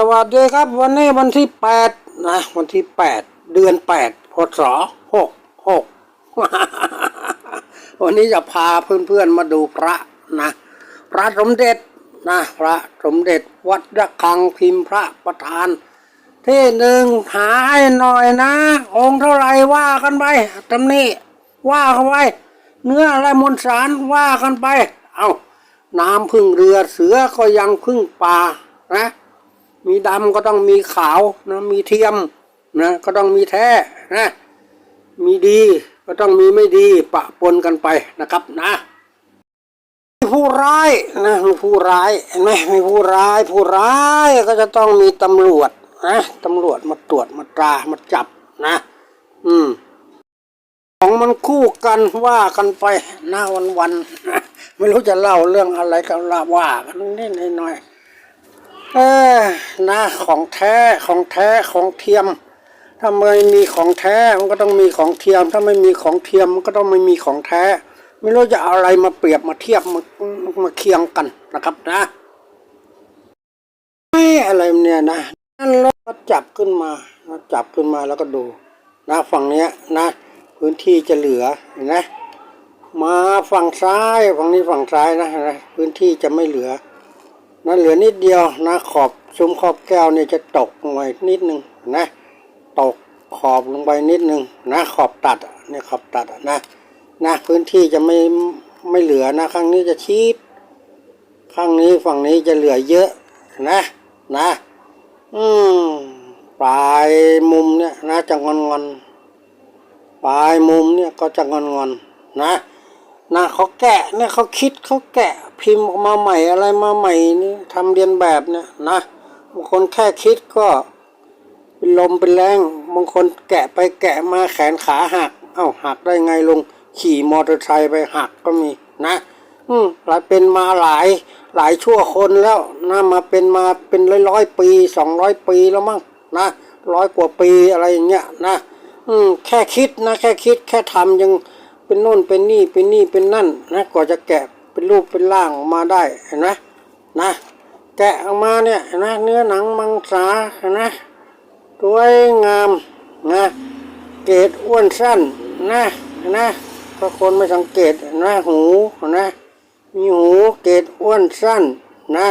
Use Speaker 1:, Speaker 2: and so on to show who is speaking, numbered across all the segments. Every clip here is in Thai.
Speaker 1: สวัสดีครับวันนี้วันที่แปดนะวันที่แปดเดือนแปดพศหกหกวันนี้จะพาเพื่อนๆมาดูพระนะพระสมเด็จนะพระสมเด็จวัดระฆังพิมพ์พระประธาน ที่หนึ่งหาให้หน่อยนะ องค์เท่าไรว่ากันไปตำนี้ว่ากันไปเนื้ออะไรมวลสารว่ากันไป เอาน้ำพึ่งเรือเสือก็ยังพึ่งป่านะ มีดำก็ต้องมีขาวนะมีเทียมนะก็ต้องมีแท้นะมีดีก็ต้องมีไม่ดีปะปนกันไปนะครับนะมีผู้ร้ายนะมีผู้ร้ายเห็นไหมมีผู้ร้าย ผู้ร้ายก็จะต้องมีตำรวจนะตำรวจมาตรวจมาตรามาจับนะ อืมของมันคู่กันว่ากันไปหน้าวันวันๆไม่รู้จะเล่าเรื่องอะไรก็เล่าว่ากันนิดหน่อย เออนะของแท้ของแท้ของเทียม ถ้าไม่มีของแท้มันก็ต้องมีของเทียม ถ้าไม่มีของเทียมมันก็ต้องไม่มีของแท้ ไม่รู้จะเอาอะไรมาเปรียบมาเทียบมามาเคียงกันนะครับนะไม่อะไรเนี่ยนะนั่นแล้วก็จับขึ้นมาจับขึ้นมาแล้วก็ดูนะฝั่งเนี้ยนะ พื้นที่จะเหลือเห็นไหมมาฝั่งซ้ายฝั่งนี้ฝั่งซ้ายนะนะพื้นที่จะไม่เหลือ นะเหลือนิดเดียวนะขอบซุ้มขอบแก้วนี่จะตกลงไปนิดนึงนะ ตกขอบลงไปนิดนึงนะขอบตัดเนี่ยขอบตัดนะนะพื้นที่จะไม่ไม่เหลือนะข้างนี้จะชีดข้างนี้ฝั่งนี้จะเหลือเยอะนะนะ อืมปลายมุมเนี่ยนะจะงอนงอนปลายมุมเนี่ยก็จะงอนงอนนะนะเขาแกะเนี่ยเขาคิดเขาแกะ พิมพ์ออกมาใหม่อะไรมาใหม่นี่ทำเรียนแบบเนี่ยนะบางคนแค่คิดก็เป็นลมเป็นแรงบางคนแกะไปแกะมาแขนขาหัก เอ้าหักได้ไงลง ขี่มอเตอร์ไซค์ไปหักก็มีนะ อืมหลายเป็นมาหลายหลายชั่วคนแล้วนะมาเป็นมาเป็นร้อยร้อยปีสองร้อยปีแล้วมั้งนะร้อยกว่าปีอะไรอย่างเงี้ยนะ อืมแค่คิดนะ แค่คิดแค่ทำยังเป็นโน่นเป็นนี่เป็นนี่เป็นนั่นนะกว่าจะแกะ เป็นรูปเป็นร่างออกมาได้เห็นไหมนะแกะออกมาเนี่ยนะเนื้อหนังมังสาเห็นไหมสวยงามนะเกรดอ้วนสั้นนะนไหมถ้าคนไม่สังเกตนะหูนะมีหูเกรดอ้วนสั้นนะ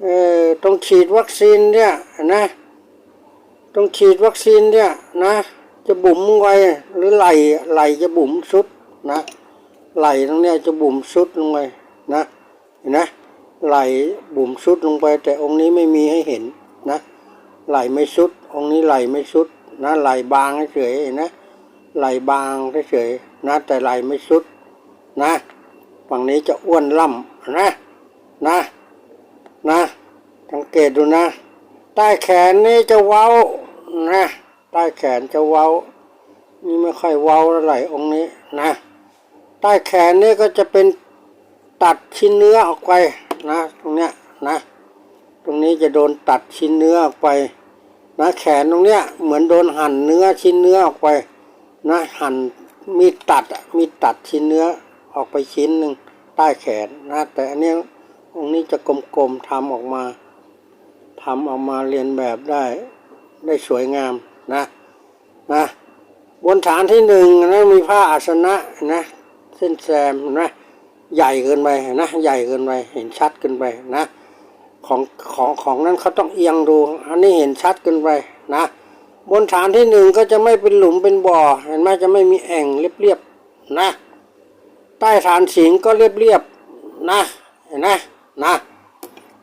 Speaker 1: เอ่อต้องฉีดวัคซีนเนี่ยนะต้องฉีดวัคซีนเนี่ยนะจะบุ๋มไว้หรือไหลไหลจะบุ๋มสุดนะ ไหลตรงเนี้ยจะบุ๋มสุดลงไปนะเห็นไหมไหลบุ๋มสุดลงไป แต่องค์นี้ไม่มีให้เห็นนะไหลไม่สุด องค์นี้ไหลไม่สุดนะไหลบางเฉยเห็นนะไหลบางเฉยนะแต่ไหลไม่สุดนะฝั่งนี้จะอ้วนล่ำนะนะนะสังเกตดูนะ ใต้แขนนี่จะเว้านะใต้แขนจะเว้า นี่ไม่ค่อยเว้าเท่าไหร่องค์นี้นะ ใต้แขนนี่ก็จะเป็นตัดชิ้นเนื้อออกไปนะตรงเนี้ยนะตรงนี้จะโดนตัดชิ้นเนื้อออกไปนะแขนตรงเนี้ยเหมือนโดนหั่นเนื้อชิ้นเนื้อออกไปนะหั่นมีตัดมีตัดชิ้นเนื้อออกไปชิ้นหนึ่งใต้แขนนะแต่อันนี้ยองนี้จะกลมๆทำออกมาทำออกมาเรียนแบบได้ได้สวยงามนะนะบนฐานที่หนึ่งนะมีผ้าอาสนะนะ เส้นแซมนะใหญ่เกินไปนะใหญ่เกินไปเห็นชัดเกินไปนะ ของของของนั้นเขาต้องเอียงดู อันนี้เห็นชัดเกินไปนะ บนฐานที่หนึ่งก็จะไม่เป็นหลุมเป็นบ่อ เห็นไหมจะไม่มีแอ่งเรียบๆนะ ใต้ฐานสิงก็เรียบๆนะเห็นไหมนะ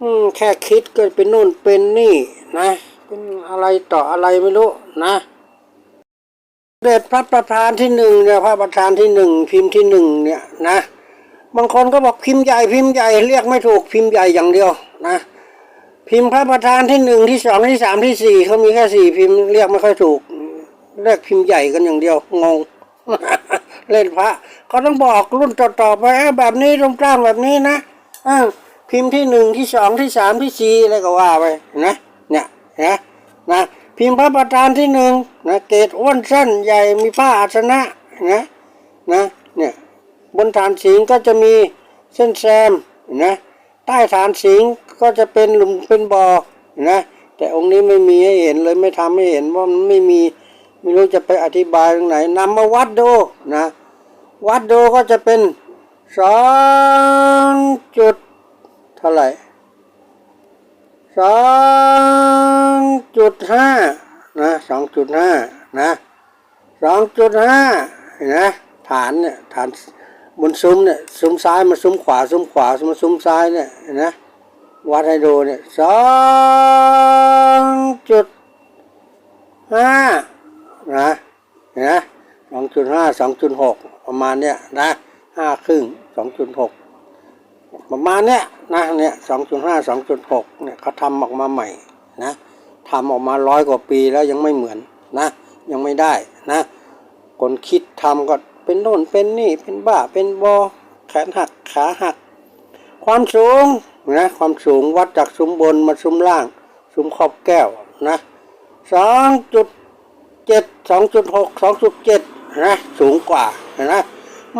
Speaker 1: อืมแค่คิดก็เป็นนู่นเป็นนี่นะ เป็นอะไรต่ออะไรไม่รู้นะ เด็จพระประธานที่หนึ่งเนี่ยพระประธานที่หนึ่งพิมพ์ที่หนึ่งเนี่ยนะ บางคนก็บอกพิมพ์ใหญ่พิมพ์ใหญ่เรียกไม่ถูกพิมพ์ใหญ่อย่างเดียวนะ พิมพ์พระประธานที่หนึ่งที่สองที่สามที่สี่เขามีแค่สี่พิมพ์เรียกไม่ค่อยถูกเรียกพิมพ์ใหญ่กันอย่างเดียวงงเล่นพระเขาต้องบอกรุ่นต่อๆไปแบบนี้ตรงกลางแบบนี้นะอพิมพ์ที่หนึ่งที่สองที่สามที่สี่อะไรก็ว่าไปนะเนี่ยนะนะ พิมพ์พระประธานที่หนึ่งนะเกตอ้วนสั้นใหญ่มีผ้าอาสนะนะนะเนี่ยบนฐานสิงก็จะมีเส้นแซมนะใต้ฐานสิงก็จะเป็นหลุมเป็นบ่อนะแต่องค์นี้ไม่มีให้เห็นเลยไม่ทำให้เห็นว่ามันไม่มีไม่รู้จะไปอธิบายตรงไหนนำมาวัดดูนะวัดดูก็จะเป็นสองจุดเท่าไหร่ สองจุดห้านะสองจุดห้านะสองจุดห้าเห็นไหมฐานเนี่ยฐานบนซุ้มเนี่ยซุ้มซ้ายมาซุ้มขวาซุ้มขวามาซุ้มซ้ายเนี่ยเห็นไหมวัดให้ดูเนี่ยสองจุดห้านะเห็นไหมสองจุดห้าสองจุดหกประมาณเนี้ยนะห้าครึ่งสองจุดหก ประมาณเนี้ยนะเนี่ยสองจุดห้าสองจุดหกเนี่ยเขาทำออกมาใหม่นะทำออกมาร้อยกว่าปีแล้วยังไม่เหมือนนะยังไม่ได้นะ คนคิดทำก็เป็นโน่นเป็นนี่เป็นบ้าเป็นบอแขนหักขาหัก ความสูงนะความสูงวัดจากซุ้มบนมาซุ้มล่าง ซุ้มขอบแก้วนะสองจุดเจ็ดสองจุดหกสองจุดเจ็ดนะสูงกว่านะ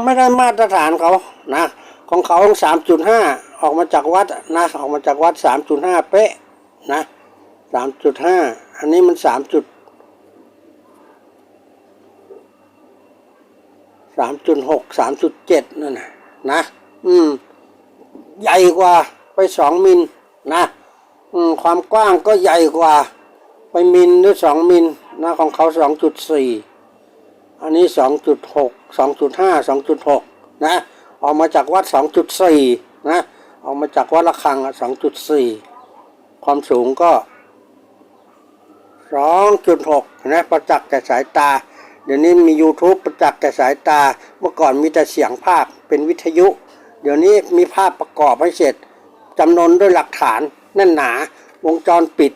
Speaker 1: ไม่ได้มาตรฐานเขานะ ของเขาสามจุดห้าออกมาจากวัดนะออกมาจากวัดสามจุดห้าเป๊ะนะสามจุดห้าอันนี้มันสามจุดสามจุดหกสามจุดเจ็ดนั่นนะนะ อืม ใหญ่กว่าไปสองมิลนะอืมความกว้างก็ใหญ่กว่า ไปมิลหรือสองมิลนะของเขาสองจุดสี่อันนี้สองจุดหกสองจุดห้าสองจุดหกนะ ออกมาจากวัดสองจุดสี่นะออกมาจากวัดระฆังสองจุดสี่ความสูงก็สองจุดหกนะ ประจักษ์แก่สายตา เดี๋ยวนี้มี YouTube ประจักษ์แก่สายตา เมื่อก่อนมีแต่เสียงภาพเป็นวิทยุ เดี๋ยวนี้มีภาพประกอบให้เสร็จจำนวนด้วยหลักฐานแน่นหนา วงจรปิด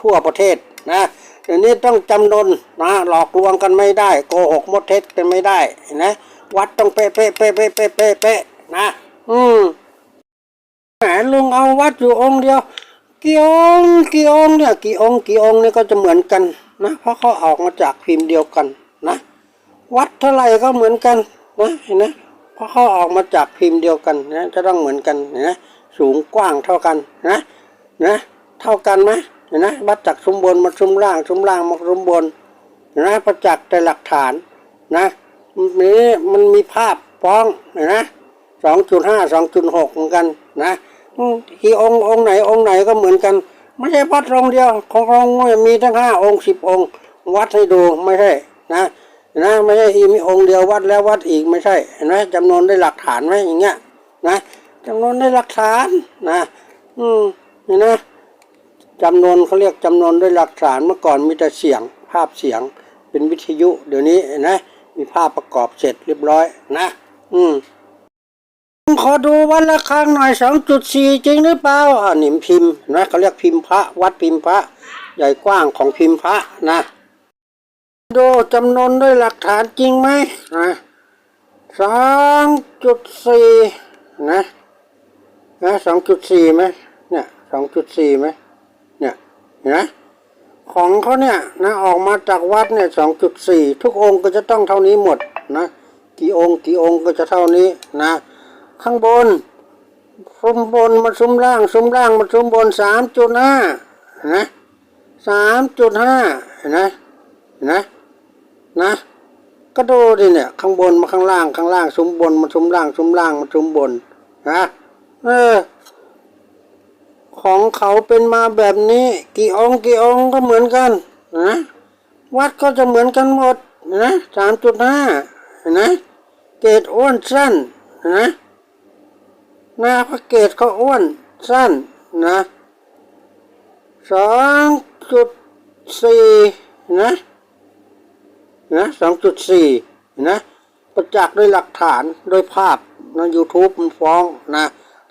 Speaker 1: ทั่วประเทศนะเดี๋ยวนี้ต้องจำนวนนะหลอกลวงกันไม่ได้ โกหกมดเท็จกันไม่ได้นะ วัดต้องเป๊ะเป๊ะเป๊ะเป๊ะเป๊ะเป๊ะเป๊ะนะ อืมแหมลุงเอาวัดอยู่องค์เดียวกี่องค์กี่องค์เนี่ยกี่องค์กี่องค์เนี่ยก็จะเหมือนกันนะเพราะเขาออกมาจากพิมพ์เดียวกันนะ วัดเท่าไหร่ก็เหมือนกันนะเห็นไหมเพราะเขาออกมาจากพิมพ์เดียวกันนะจะต้องเหมือนกันเห็นไหมสูงกว้างเท่ากันนะนะเท่ากันไหมเห็นไหมวัดจากซุ้มบนมาซุ้มล่างซุ้มล่างมาซุ้มบนเห็นไหมประจักษ์แต่หลักฐานนะ นี้มันมีภาพฟ้องนไหมสองจุดห้าสองจุดหกเหมือนกันนะอืมกี่องค์องค์ไหนองค์ไหนก็เหมือนกัน ไม่ใช่วัดองเดียว ขององค์มีทั้งห้าองค์สิบองค์ วัดให้ดูไม่ใช่นะนะไม่ใช่อีมีองค์เดียววัดแล้ววัดอีกไม่ใช่เห็นไหมจำนวนได้หลักฐานไหมอย่างเงี้ยนะจำนวนได้หลักฐานนะอืมนไหมจำนวนเขาเรียกจำนวนด้วยหลักฐานเมื่อก่อนมีแต่เสียงภาพเสียงเป็นวิทยุ เดี๋ยวนี้เห็นไห มีภาพประกอบเสร็จเรียบร้อยนะ อืมขอดูวัดละครังหน่อยสองจุดสี่จริงหรือเปล่าอ่านิมพ์พิมพ์นะเขาเรียกพิมพ์พระ วัดพิมพ์พระ ใหญ่กว้างของพิมพ์พระนะดูจำนวนด้วยหลักฐานจริงไหมนะสองจุดสี่นะนะสองจุดสี่ไหมเนี่ยสองจุดสี่ไหมเนี่ยเห็นไหม ของเขาเนี่ยนะออกมาจากวัดเนี่ยสองจุดสี่ทุกองค์ก็จะต้องเท่านี้หมดนะกี่องค์กี่องค์ก็จะเท่านี้นะ ข้างบนซุ้มบนมาซุ้มล่างซุ้มล่างมาซุ้มบนสามจุดห้านะสามจุดห้าเห็นไหมเห็นไหมนะก็ดูดิเนี่ยข้างบนมาข้างล่างข้างล่างซุ้มบนมาซุ้มล่างซุ้มล่างมาซุ้มบนนะเออ ของเขาเป็นมาแบบนี้ กี่องค์กี่องค์ก็เหมือนกันนะวัดก็จะเหมือนกันหมดนะสามจุดห้านะเกรดอ้วนสั้นนะหน้าพระเกตเขาอ้วนสั้นนะสองจุดสี่นะนะสองจุดสี่นะประจักษ์ด้วยหลักฐานด้วยภาพนะ YouTube มันฟ้องนะ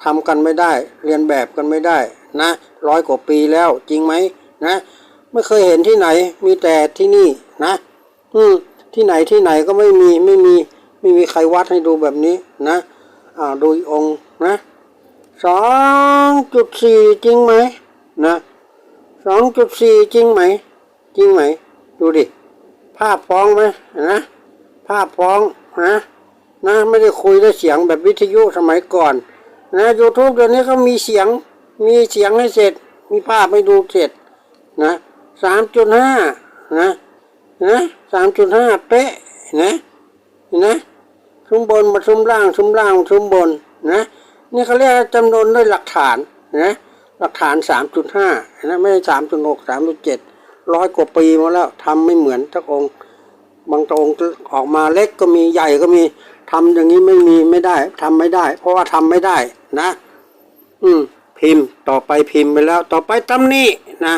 Speaker 1: ทำกันไม่ได้ เรียนแบบกันไม่ได้นะร้อยกว่าปีแล้วจริงไหมนะไม่เคยเห็นที่ไหนมีแต่ที่นี่นะ อืมที่ไหนที่ไหนก็ไม่มีไม่มีไม่มีใครวัดให้ดูแบบนี้นะอ่าดูองค์นะสองจุดสี่จริงไหมนะสองจุดสี่จริงไหม จริงไหม ดูดิ ภาพฟ้องไหมนะภาพฟ้องนะนะไม่ได้คุยด้วยเสียงแบบวิทยุสมัยก่อน นะยูทูบเดี๋ยวนี้ก็มีเสียงมีเสียงให้เสร็จ มีภาพให้ดูเสร็จนะสามจุดห้านะนะสามจุดห้าเป๊ะนะเห็นะซุ้มบนมาซุ้มล่างซุ้มล่างซุ้มบนนะนี่เขาเรียกจำนวนด้วยหลักฐานนะหลักฐานสามจุดห้านะไม่ใช่สามจุดหกสามจุดเจ็ดร้อยกว่าปีมาแล้วทำไม่เหมือนทักองค์ บางองค์ออกมาเล็กก็มีใหญ่ก็มีทำอย่างนี้ไม่มีไม่ได้ทำไม่ได้ เพราะว่าทำไม่ได้ นะ อืม พิมพ์ต่อไปพิมพ์ไปแล้ว ต่อไปตำหนี้นะ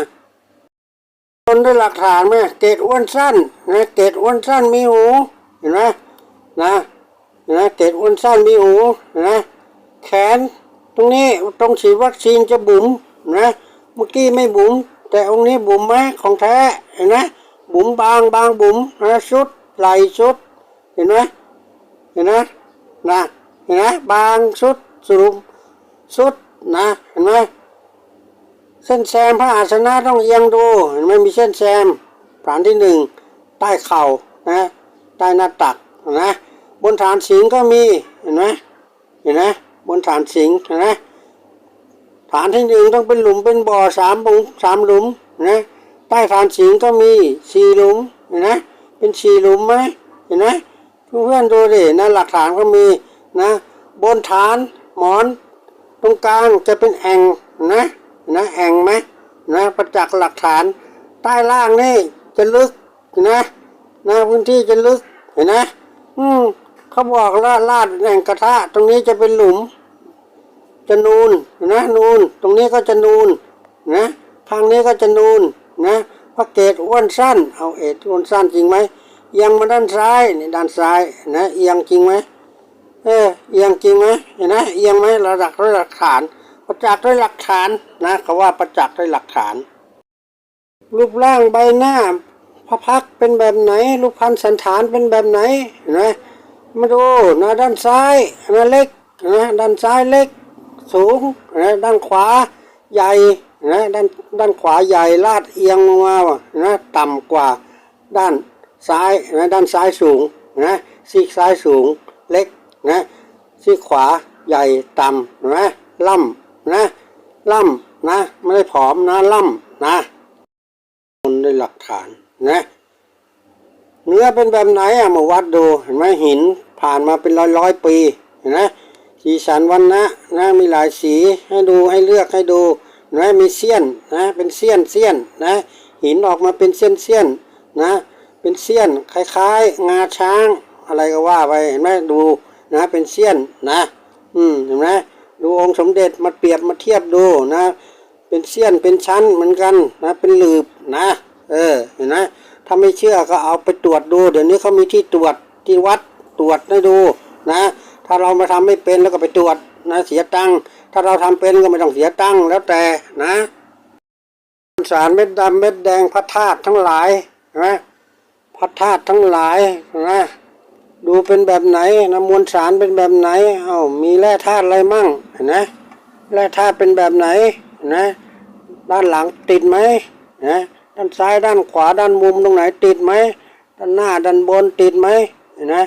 Speaker 1: คนด้วยหลักฐานไหมเกรดอ้วนสั้นนะเกรดอ้วนสั้นมีหูเห็นไหมนะนไหมเกรดอ้วนสั้นมีหูนไหมแขนตรงนี้ตรงฉีดวัคซีนจะบุ๋มนะเมื่อกี้ไม่บุ๋มแต่องค์นี้บุ๋มไหมของแท้เห็นไหมบุ๋มบางบางบุ๋มนะชุดไหลชุด เห็นไหมเห็นไหมนะเห็นไหมบางชุด สรุปชุดนะเห็นไหมเส้นแซมพระอาสนะต้องเอียงดูเห็นไหมมีเส้นแซมฐานที่หนึ่งใต้เข่านะใต้หน้าตักนะบนฐานสิงก็มีเห็นไหมเห็นไหมบนฐานสิงเห็นไหมฐานที่หนึ่งต้องเป็นหลุมเป็นบ่อสามบุงสามหลุมนะใต้ฐานสิงก็มีสี่หลุมเห็นไหมเป็นสี่หลุมไหมเห็นไหมเพื่อนๆดูดินะหลักฐานก็มีนะ บนฐาน หมอน ตรงกลางจะเป็นแอ่งนะนะแอ่งไหมนะประจักษ์หลักฐาน ใต้ล่างนี่จะลึกนะนะพื้นที่จะลึกเห็นนะอืมเขาบอกว่าลาดแอ่งกระทะ ตรงนี้จะเป็นหลุม จะนูนนะนูน ตรงนี้ก็จะนูนนะข้างนี้ก็จะนูนนะพระเกตอ้วนสั้น เอาเอตอ้วนสั้นจริงไหมเอียงมาด้านซ้ายนี่ด้านซ้ายนะเอียงจริงไหม เออเอียงจริงไหมเห็นไหมเอียงไหมระดับด้วยหลักฐาน ประจักษ์ด้วยหลักฐานนะเขาว่าประจักษ์ด้วยหลักฐาน รูปร่างใบหน้าพระพักเป็นแบบไหน รูปพันสันฐานเป็นแบบไหนเห็นไหมมาดูนะด้านซ้ายนะเล็กนะด้านซ้ายเล็กสูงนะด้านขวาใหญ่นะด้านด้านขวาใหญ่ลาดเอียงลงมาว่ะนะต่ำกว่าด้านซ้ายนะด้านซ้ายสูงนะซีกซ้ายสูงเล็ก นะซีกขวาใหญ่ต่ำนะล่ำนะล่ำนะ ไม่ได้ผอมนะล่ำนะคนได้หลักฐานนะเนื้อเป็นแบบไหนอะมาวัดดูเห็นไหมหินผ่านมาเป็นร้อยร้อยปีเห็นไหมสีสันวันนะนะมีหลายสีให้ดูให้เลือกให้ดูเห็นไหมมีเสี้ยนนะเป็นเสี้ยนเสี้ยนนะหินออกมาเป็นเสี้ยนเสี้ยนนะ เป็นเสี้ยนคล้าย ๆ งาช้าง อะไรก็ว่าไปเห็นไหมดู นะเป็นเสี้ยนนะ อืมเห็นไหมดูองค์สมเด็จมาเปรียบมาเทียบดูนะ เป็นเสี้ยนเป็นชั้นเหมือนกันนะ เป็นหลืบนะ เออเห็นไหมถ้าไม่เชื่อก็เอาไปตรวจดู เดี๋ยวนี้เขามีที่ตรวจที่วัดตรวจให้ดูนะ ถ้าเรามาทำไม่เป็นแล้วก็ไปตรวจนะเสียตังค์ถ้าเราทำเป็นก็ไม่ต้องเสียตังค์แล้วแต่นะสารเม็ดดำเม็ดแดงพระธาตุทั้งหลายนะพระธาตุทั้งหลายนะ ดูเป็นแบบไหนนะมวลสารเป็นแบบไหน เอ้ามีแร่ธาตุอะไรมั่งเห็นไหมแร่ธาตุเป็นแบบไหนนะด้านหลังติดไหมนะด้านซ้ายด้านขวาด้านมุมตรงไหนติดไหมด้านหน้าด้านบนติดไหมเห็นไหม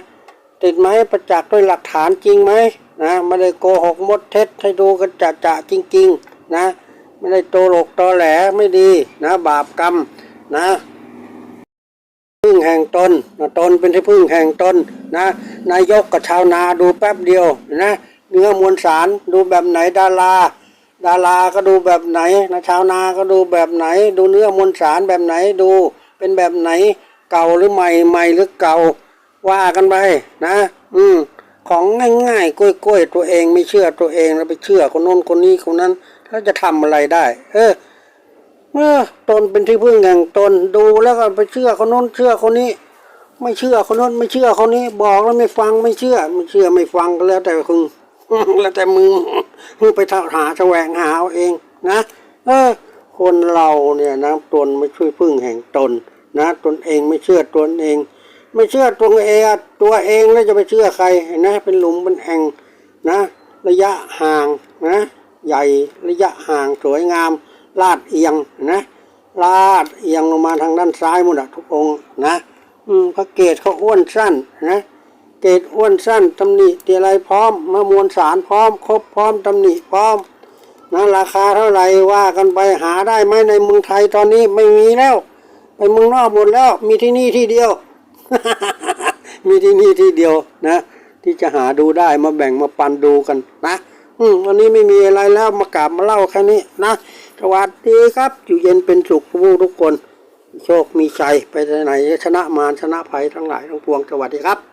Speaker 1: ติดไหมประจักษ์ด้วยหลักฐานจริงไหมนะไม่ได้โกหกมดเท็จให้ดูกันจะจะจริง ๆ นะ ไม่ได้โตหลกตอแหลไม่ดีนะ บาปกรรมนะ พึ่งแห่งตนนะตนเป็นที่พึ่งแห่งตนนะนายกกับชาวนาดูแป๊บเดียวนะเนื้อมวลสารดูแบบไหนดาราดาราก็ดูแบบไหนนะชาวนาก็ดูแบบไหน ดูเนื้อมวลสารแบบไหนดู เป็นแบบไหนเก่าหรือใหม่ใหม่หรือเก่าว่ากันไปนะ อืมของง่ายๆกล้วยๆตัวเองไม่เชื่อตัวเองแล้วไปเชื่อคนโน้นคนนี้คนนั้นแล้วจะทำอะไรได้ เออ เมื่อตนเป็นที่พึ่งแห่งตนดูแล้วก็ไปเชื่อคนโน้นเชื่อคนนี้ ไม่เชื่อคนโน้นไม่เชื่อคนนี้ บอกแล้วไม่ฟังไม่เชื่อไม่เชื่อไม่ฟังก็แล้วแต่คุณแล้วแต่มึงมึงไปหาแสวงหาเอาเองนะเออคนเราเนี่ยนะตนไม่ช่วยพึ่งแห่งตน นะตนเองไม่เชื่อตนเอง ไม่เชื่อตัวเองตัวเองแล้วจะไปเชื่อใครนะ เป็นหลุมเป็นแอ่งนะ ระยะห่างนะ ใหญ่ระยะห่างสวยงาม ลาดเอียงนะลาดเอียงลงมาทางด้านซ้ายหมดอะทุกองนะอืมพระเกศเขาอ้วนสั้นนะเกตอ้วนสั้นตำหนิเตียไรพร้อมมามวลสารพร้อม ครบพร้อมตำหนิพร้อมนะราคาเท่าไหร่ว่ากันไปหาได้ไหมในเมืองไทยตอนนี้ไม่มีแล้ว ไปเมืองนอกหมดแล้ว มีที่นี่ที่เดียว มีที่นี่ที่เดียวนะ ที่จะหาดูได้มาแบ่งมาปันดูกันนะ อืมวันนี้ไม่มีอะไรแล้วมากราบมาเล่าแค่นี้นะ สวัสดีครับ อยู่เย็นเป็นสุขผู้ทุกคน โชคมีชัยไปไหนชนะมารชนะภัยทั้งหลายทั้งปวงสวัสดีครับ